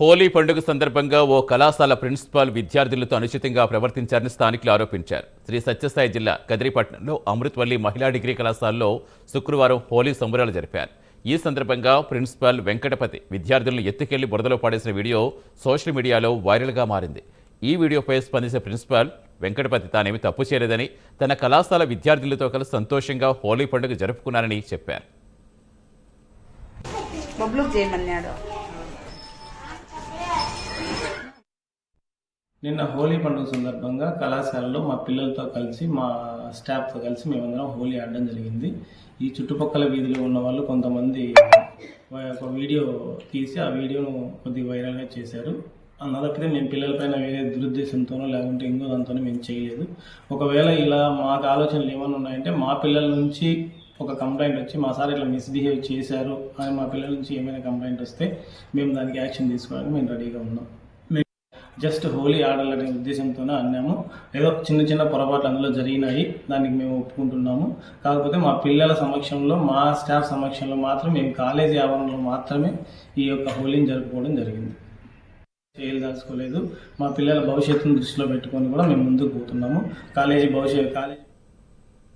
హోలీ పండుగ సందర్భంగా ఓ కళాశాల ప్రిన్సిపాల్ విద్యార్థులతో అనుచితంగా ప్రవర్తించారని స్థానికులు ఆరోపించారు. శ్రీ సత్యసాయి జిల్లా కదిరిపట్నంలో అమృత్వల్లి మహిళా డిగ్రీ కళాశాలలో శుక్రవారం హోలీ సంబరాలు జరిపారు. ఈ సందర్భంగా ప్రిన్సిపాల్ వెంకటపతి విద్యార్థులను ఎత్తుకెళ్ళి బురదలో పాడేసిన వీడియో సోషల్ మీడియాలో వైరల్గా మారింది. ఈ వీడియోపై స్పందించిన ప్రిన్సిపాల్ వెంకటపతి తానేమి తప్పు చేయలేదని తన కళాశాల విద్యార్థులతో కలిసి సంతోషంగా హోలీ పండుగ జరుపుకున్నారని చెప్పారు. చేయమన్నాడు. నిన్న హోలీ పండుగ సందర్భంగా కళాశాలలో మా పిల్లలతో కలిసి మా స్టాఫ్తో కలిసి మేమందరం హోలీ ఆడడం జరిగింది. ఈ చుట్టుపక్కల వీధిలో ఉన్న వాళ్ళు కొంతమంది ఒక వీడియో తీసి ఆ వీడియోను కొద్దిగా వైరల్గా చేశారు. అన్నదప్పితే మేము పిల్లలపైన వేరే దురుద్దేశంతోనో లేకుంటే ఇంకో దాంతోనో మేము చేయలేదు. ఒకవేళ ఇలా మాకు ఆలోచనలు ఏమైనా ఉన్నాయంటే మా పిల్లల నుంచి ఒక కంప్లైంట్ వచ్చి మా సార్ ఇట్లా మిస్బిహేవ్ చేశారు అని మా పిల్లల నుంచి ఏమైనా కంప్లైంట్ వస్తే మేము దానికి యాక్షన్ తీసుకోవడానికి మేము రెడీగా ఉన్నాం. జస్ట్ హోలీ ఆడాలనే ఉద్దేశంతోనే అన్నాము ఏదో చిన్న చిన్న పొరపాట్లు అందులో జరిగినాయి. దానికి మేము ఒప్పుకుంటున్నాము. కాకపోతే మా పిల్లల సమక్షంలో మా స్టాఫ్ సమక్షంలో మాత్రం మేము కాలేజీ ఆవరణలో మాత్రమే ఈ యొక్క హోలీని జరుపుకోవడం జరిగింది. చేయదలుచుకోలేదు మా పిల్లల భవిష్యత్తును దృష్టిలో పెట్టుకొని కూడా మేము ముందుకు పోతున్నాము. కాలేజీ భవిష్యత్ కాలేజీ